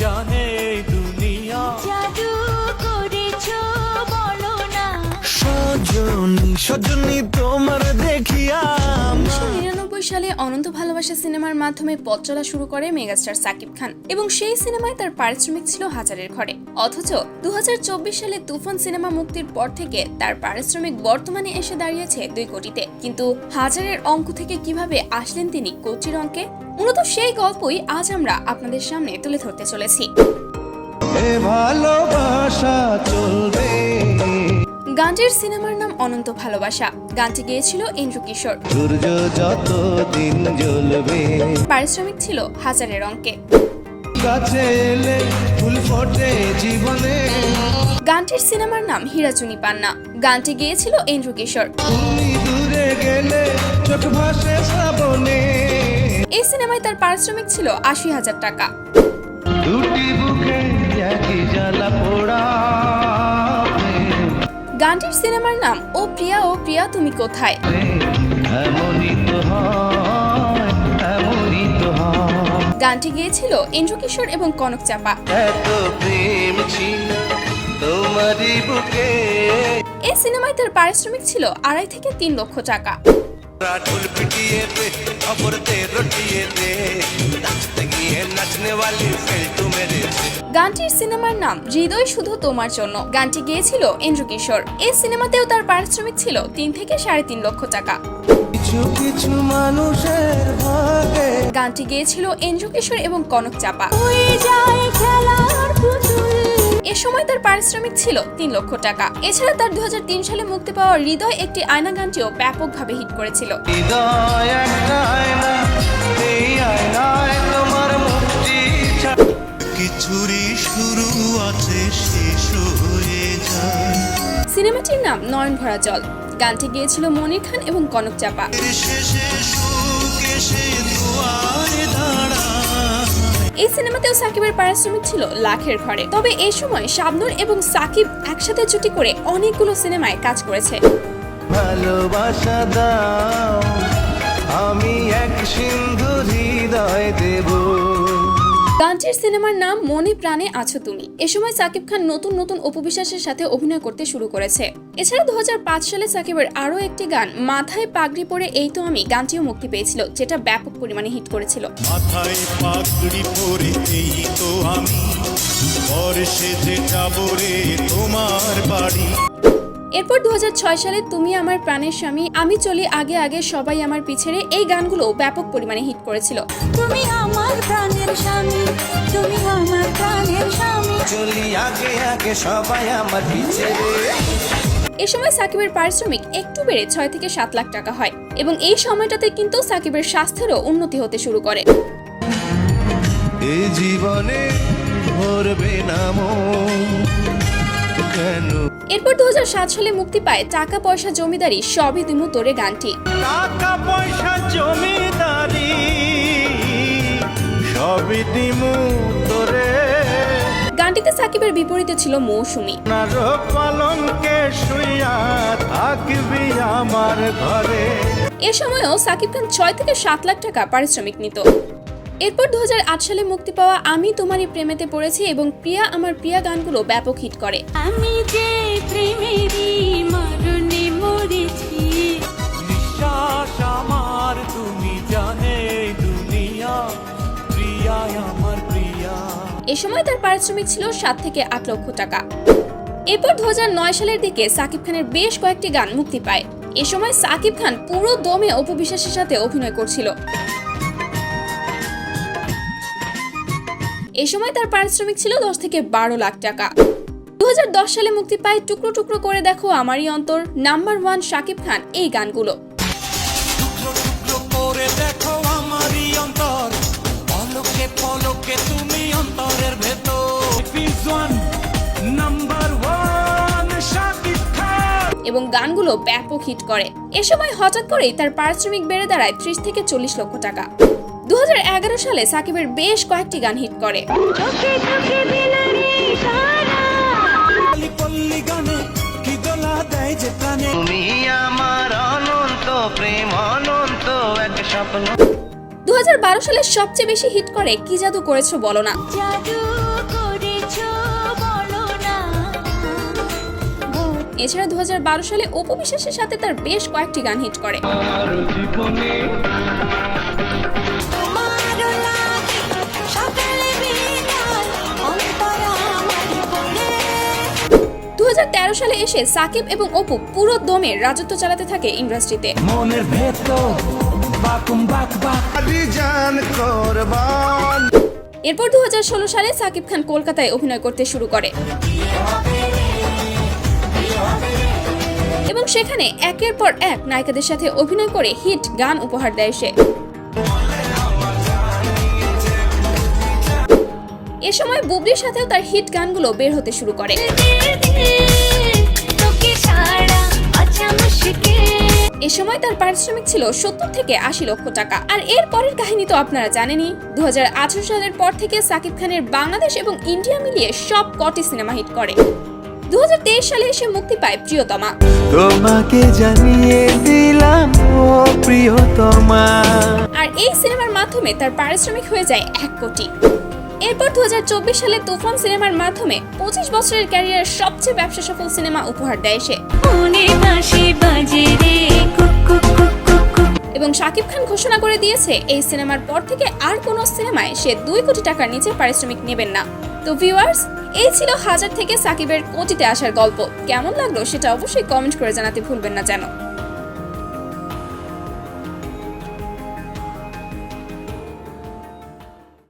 प्याने সজনী তোমার দেখিয়া উনিশশো নিরানব্বই সালে অনন্ত ভালোবাসা সিনেমার মাধ্যমে পথ চলা শুরু করে মেগাস্টার সাকিব খান এবং সেই সিনেমায় তার পারিশ্রমিক ছিল হাজারের ঘরে। অথচ দু হাজার চব্বিশ সালে তুফান সিনেমা মুক্তির পর থেকে তার পারিশ্রমিক বর্তমানে এসে দাঁড়িয়েছে দুই কোটিতে। কিন্তু হাজারের অঙ্ক থেকে কীভাবে আসলেন তিনি কোটির অঙ্কে? মূলত সেই গল্পই আজ আমরা আপনাদের সামনে তুলে ধরতে চলেছি। ভালোবাসা চলবে। গানটির সিনেমার নাম অনন্ত ভালোবাসা। গানটি গেয়েছিল ইন্দ্র কিশোর। পারিশ্রমিক ছিল হাজারের অঙ্কে। গানটির সিনেমার নাম হীরাচুনি পান্না। গানটি গেয়েছিল ইন্দ্র কিশোর। এই সিনেমায় তার পারিশ্রমিক ছিল আশি হাজার টাকা। দুটি বুকে জ্বালা পোড়া। গানটির সিনেমার নাম, ও প্রিয়া ও প্রিয়া, তুমি কোথায়? গানটি গিয়েছিল ইন্দ্র কিশোর এবং কনক চাপা এই সিনেমায় তার পারিশ্রমিক ছিল আড়াই থেকে তিন লক্ষ টাকা। ঢোল पिटिए पे खबर दे रोटिए दे नाचते गए नाचने वाली फेल तू मेरे से গানটির সিনেমার নাম হৃদয় শুধু তোমার জন্য গানটি গেয়েছিল ইন্দ্র কিশোর এই সিনেমাতেও তার পারিশ্রমিক ছিল তিন থেকে সাড়ে তিন লক্ষ টাকা কিছু কিছু মানুষের ভাগে গানটি গেয়েছিল ইন্দ্র কিশোর এবং কনক চাপা এ সময় তার পারিশ্রমিক ছিল তিন লক্ষ টাকা। এছাড়া তার দু হাজার তিন সালে মুক্তি পাওয়া হৃদয় একটি আয়না গানটিও ব্যাপকভাবে হিট করেছিল। কিছুরই শুরু আছে শেষ হয়ে যায়। সিনেমাটির নাম নয়ন ভরা জল। গানটি গিয়েছিল মনির খান এবং কনক চাপা। এই সাকিবের পারিশ্রমিক ছিল লাখের ঘরে। তবে এই সময় শাবনুর এবং সাকিব একসাথে জুটি করে অনেকগুলো সিনেমায় কাজ করেছে। ভালোবাসা দাও, আমি এক সিন্ধু হৃদয় দেব। গানটির সিনেমার নাম মনে প্রাণে আছো তুমি। এ সময় সাকিব খান নতুন নতুন উপবিশ্বাসের সাথে অভিনয় করতে শুরু করেছে। এছাড়া দু হাজার পাঁচ সালে সাকিবের আরও একটি গান, মাথায় পাগড়ি পরে এই তো আমি, গানটিও মুক্তি পেয়েছিল, যেটা ব্যাপক পরিমাণে হিট করেছিল। মাথায় পাগড়ি পরে এই তো আমি তোমার বাড়ি। এরপর দু হাজার ছয় সালে তুমি আমার প্রাণের স্বামী আমি চলি আগে আগে সবাই আমার পিছেরে এই গানগুলো ব্যাপক পরিমাণে হিট করেছিল। তুমি আমার প্রাণের স্বামী তুমি আমার প্রাণের স্বামী। চলি আগে আগে সবাই আমার পিছে এ সময় সাকিবের পারিশ্রমিক একটু বেড়ে ছয় থেকে সাত লাখ টাকা হয় এবং এই সময়টাতে কিন্তু সাকিবের স্বাস্থ্যেরও উন্নতি হতে শুরু করে। এ জীবনে ভরবে না মন। এরপর দু হাজার সাত সালে মুক্তি পায় টাকা পয়সা জমিদারি সবই দিমু তোরে গানটি। টাকা পয়সা জমিদারি সবই দিমু তোরে। গানটিতে সাকিবের বিপরীতে ছিল মৌসুমী। পালঙ্কে শুইয়া থাকবি আমার ঘরে। এ সময়ও সাকিব খান ছয় থেকে সাত লাখ টাকা পারিশ্রমিক নিত। এরপর দু হাজার আট সালে মুক্তি পাওয়া আমি তোমারই প্রেমেতে পড়েছি এবং প্রিয়া আমার প্রিয়া গানগুলো ব্যাপক হিট করে। আমি যে প্রেমেরই মরণে মরেছি নিঃশ্বাস আমার তুমি জানে দুনিয়া প্রিয়া আমার প্রিয়া। এ সময় তার পারিশ্রমিক ছিল সাত থেকে আট লক্ষ টাকা। এরপর দু হাজার নয় সালের দিকে সাকিব খানের বেশ কয়েকটি গান মুক্তি পায়। এ সময় সাকিব খান পুরো দমে অপবিশ্বাসের সাথে অভিনয় করছিল। এ সময় তার পারিশ্রমিক ছিল দশ থেকে বারো লাখ টাকা। দু হাজার দশ সালে মুক্তি পায় টুকরো টুকরো করে দেখো আমারই অন্তর নাম্বার ওয়ান সাকিব খান এই গানগুলো। শাকিব এবং গানগুলো ব্যাপক হিট করে। এ সময় হঠাৎ করেই তার পারিশ্রমিক বেড়ে দাঁড়ায় ত্রিশ থেকে চল্লিশ লক্ষ টাকা। দু হাজার এগারো সালে সাকিবের বেশ কয়েকটি গান হিট করে। তুমি আমার অনন্ত প্রেম অনন্ত এক স্বপ্ন। দুহাজার বারো সালে সবচেয়ে বেশি হিট করে কি জাদু করেছ বলো না। জাদু করেছ বলো না। এছাড়া দু হাজার বারো সালে অপু বিশ্বাসের সাথে তার বেশ কয়েকটি গান হিট করে। সালে এসে সাকিব এবং অপু পুরো দমে রাজত্ব চালাতে থাকে ইন্ডাস্ট্রিতে। মনের ভেতর বাকুম বাক বাক। জান করবান। এরপর দু হাজার ষোলো সালে সাকিব খান কলকাতায় অভিনয় করতে শুরু করে। এবং সেখানে একের পর এক নায়িকাদের সাথে অভিনয় করে হিট গান উপহার দেয় সে। এ সময় বুবলির সাথেও তার হিট গানগুলো বের হতে শুরু করে। তার পারিশ্রমিক ছিল সত্তর থেকে আশি লক্ষ টাকা। আর এর পরের কাহিনী তো আপনারা জানেনই। দু সালের পর থেকে সাকিব খানের বাংলাদেশ এবং ইন্ডিয়া মিলিয়ে সব কটি সিনেমা হিট করে। দু হাজার তেইশ সালে এসে মুক্তি পায় প্রিয়তমা। তোমাকে জানিয়ে দিলাম ও প্রিয়তমা। আর এই সিনেমার মাধ্যমে তার পারিশ্রমিক হয়ে যায় এক কোটি। এরপর দু সালে তুফান সিনেমার মাধ্যমে পঁচিশ বছরের ক্যারিয়ার সবচেয়ে ব্যবসা সফল সিনেমা উপহার দেয় সে। এবং শাকিব খান ঘোষণা করে দিয়েছে এই সিনেমার পর থেকে আর কোনো সিনেমায় সে দুই কোটি টাকার নিচে পারিশ্রমিক নেবেন না। তো ভিউয়ার্স এই ছিল হাজার থেকে সাকিবের কোটিতে আসার গল্প। কেমন লাগল সেটা অবশ্যই কমেন্ট করে জানাতে ভুলবেন না যেন।